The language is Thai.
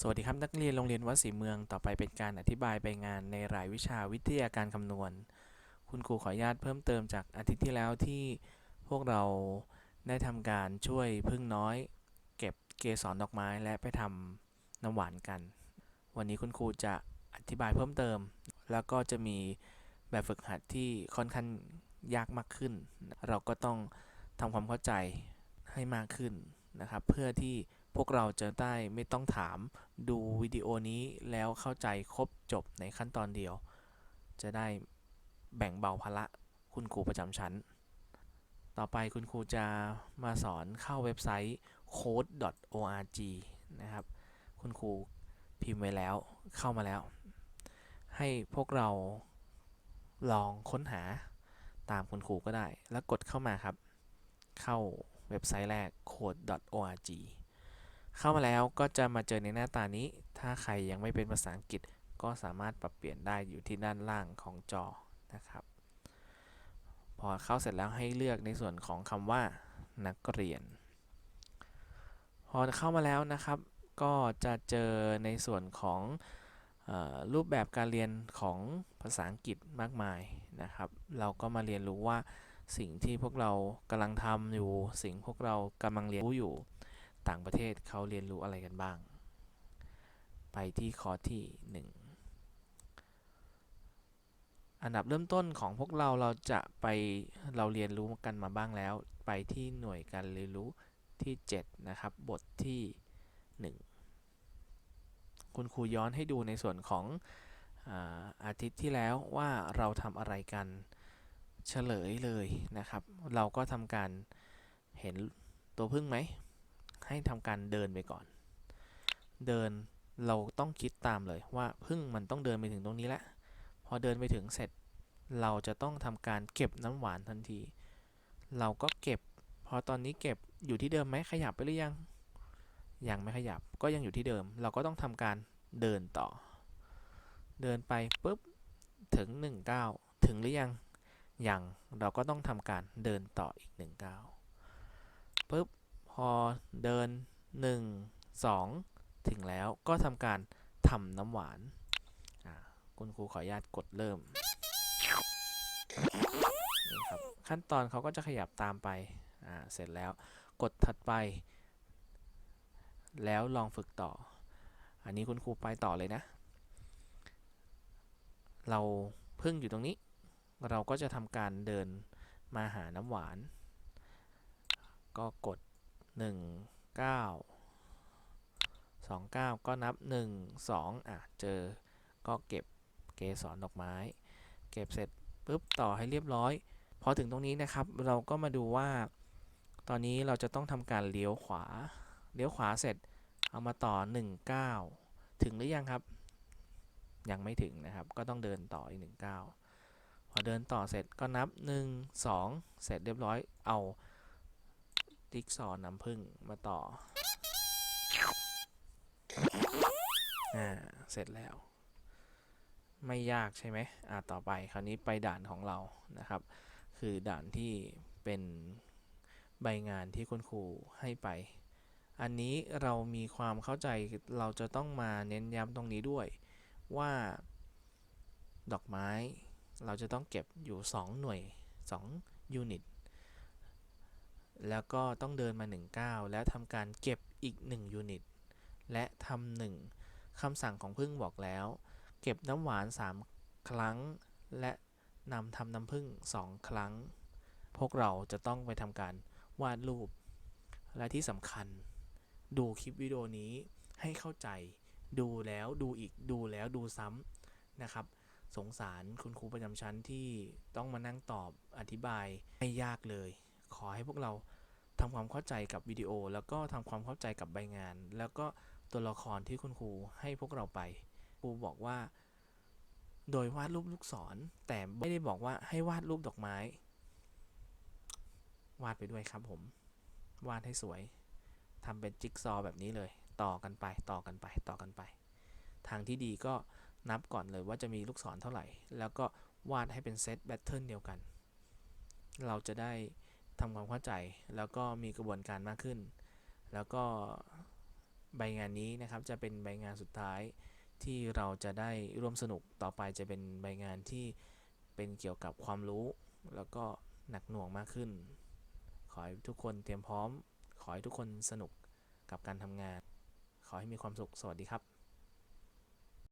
สวัสดีครับนักเรียนโรงเรียนวัดศรีเมืองต่อไปเป็นการอธิบายใบงานในรายวิชาวิทยาการคำนวณ คุณครูขออนุญาตเพิ่มเติมจากอาทิตย์ที่แล้วที่พวกเราได้ทำการช่วยพึ่งน้อย เก็บเกสรดอกไม้และไปทำน้ำหวานกัน วันนี้คุณครูจะอธิบายเพิ่มเติม แล้วก็จะมีแบบฝึกหัดที่ค่อนข้างยากมากขึ้น เราก็ต้องทำความเข้าใจให้มากขึ้นนะครับ เพื่อที่ พวกเราจะได้ไม่ต้องถาม ดูวิดีโอนี้แล้วเข้าใจครบจบในขั้นตอนเดียว จะได้แบ่งเบาภาระคุณครูประจำชั้น ต่อไปคุณครูจะมาสอนเข้าเว็บไซต์ code.org นะครับ คุณครูพิมพ์ไว้แล้วเข้ามาแล้ว ให้พวกเราลองค้นหาตามคุณครูก็ได้ แล้วกดเข้ามาครับ เข้าเว็บไซต์แรก code.org เข้ามาแล้วก็จะมาเจอในหน้าตานี้ ถ้าใครยังไม่เป็นภาษาอังกฤษก็สามารถปรับเปลี่ยนได้อยู่ที่ด้านล่างของจอนะครับ พอเข้าเสร็จแล้วให้เลือกในส่วนของคำว่านักเรียน พอเข้ามาแล้วนะครับ ก็จะเจอในส่วนของออรูปแบบการเรียนของภาษาอังกฤษมากมายนะครับ เราก็มาเรียนรู้ว่าสิ่งที่พวกเรากำลังทำอยู่ สิ่งพวกเรากำลังเรียนรู้อยู่ ต่างประเทศเขาเรียนรู้อะไรกันบ้าง ไปที่ข้อที่ 1 อันดับเริ่มต้นของพวกเราเราจะไปเราเรียนรู้กันมาบ้างแล้ว ไปที่หน่วยการเรียนรู้ที่ 7 นะครับ บทที่ 1 คุณครูย้อนให้ดูในส่วนของอาอาทิตย์ที่แล้วว่าเราทำอะไรกันเฉลยเลยนะครับ เราก็ทำการเห็นตัวพึ่งไหม ให้ทำการเดินไปก่อน เดินเราต้องคิดตามเลยว่าพึ่งมันต้องเดินไปถึงตรงนี้แล้วพอเดินไปถึงเสร็จ เราจะต้องทำการเก็บน้ำหวานทันที เราก็เก็บ พอตอนนี้เก็บอยู่ที่เดิมไหมขยับไปหรือยัง ยังไม่ขยับก็ยังอยู่ที่เดิม เราก็ต้องทำการเดินต่อ เดินไปปุ๊บถึง1ก้าถึงหรือยัง ยัง เราก็ต้องทำการเดินต่ออีก1ก้าปุ๊บ พอเดิน 1 2 ถึงแล้วก็ทำการทำน้ำหวาน คุณครูขออนุญาตกดเริ่มนี่ครับขั้นตอนเขาก็จะขยับตามไปอ่าเสร็จแล้วกดถัดไป แล้วลองฝึกต่อ อันนี้คุณครูไปต่อเลยนะ เราพึ่งอยู่ตรงนี้ เราก็จะทำการเดินมาหาน้ำหวาน ก็กด 1 9 2 9 ก็นับ 1 2 อะ เจอ ก็เก็บเกสรดอกไม้ เก็บเสร็จปุ๊บต่อให้เรียบร้อย พอถึงตรงนี้นะครับ เราก็มาดูว่า ตอนนี้เราจะต้องทำการเลี้ยวขวา เลี้ยวขวาเสร็จ เอามาต่อ 1 9 ถึงหรือยังครับ ยังไม่ถึงนะครับ ก็ต้องเดินต่ออีก 1 9 พอเดินต่อเสร็จก็นับ 1 2 เสร็จเรียบร้อย เอา จิ๊กซอน้ำผึ้งมาต่อ อ่า เสร็จแล้ว ไม่ยากใช่ไหมอ่าต่อไปคราวนี้ไปด่านของเรานะครับ คือด่านที่เป็นใบงานที่คุณครูให้ไป อันนี้เรามีความเข้าใจเราจะต้องมาเน้นย้ำตรงนี้ด้วย ว่า ดอกไม้ เราจะต้องเก็บอยู่ 2 หน่วย 2 ยูนิต แล้วก็ต้องเดินมา1ก้าวแล้วทำการเก็บอีก1ยูนิต และทำหนึ่งคำสั่งของพึ่งบอกแล้ว เก็บน้ำหวาน 3 ครั้ง และนำทำน้ำผึ้ง2 ครั้ง พวกเราจะต้องไปทำการวาดรูป และที่สำคัญ ดูคลิปวิดีโอนี้ให้เข้าใจ ดูแล้วดูอีก ดูแล้วดูซ้ำนะครับ สงสารคุณครูประจำชั้นที่ต้องมานั่งตอบอธิบายให้ยากเลย ขอให้พวกเราทำความเข้าใจกับวิดีโอ แล้วก็ทำความเข้าใจกับใบงาน แล้วก็ตัวละครที่คุณครูให้พวกเราไป ครูบอกว่า โดยวาดรูปลูกศร แต่ไม่ได้บอกว่าให้วาดรูปดอกไม้ วาดไปด้วยครับผม วาดให้สวยทำเป็นจิ๊กซอว์แบบนี้เลย ต่อกันไป ต่อกันไป ต่อกันไป ทางที่ดีก็นับก่อนเลยว่าจะมีลูกศรเท่าไหร่ แล้วก็วาดให้เป็นเซตแบตเทิลเดียวกัน เราจะได้ ทำความเข้าใจ แล้วก็มีกระบวนการมากขึ้น แล้วก็ใบงานนี้นะครับจะเป็นใบงานสุดท้ายที่เราจะได้ร่วมสนุกต่อไปจะเป็นใบงานที่เป็นเกี่ยวกับความรู้ แล้วก็หนักหน่วงมากขึ้น ขอให้ทุกคนเตรียมพร้อม ขอให้ทุกคนสนุกกับการทำงาน ขอให้มีความสุขสวัสดีครับ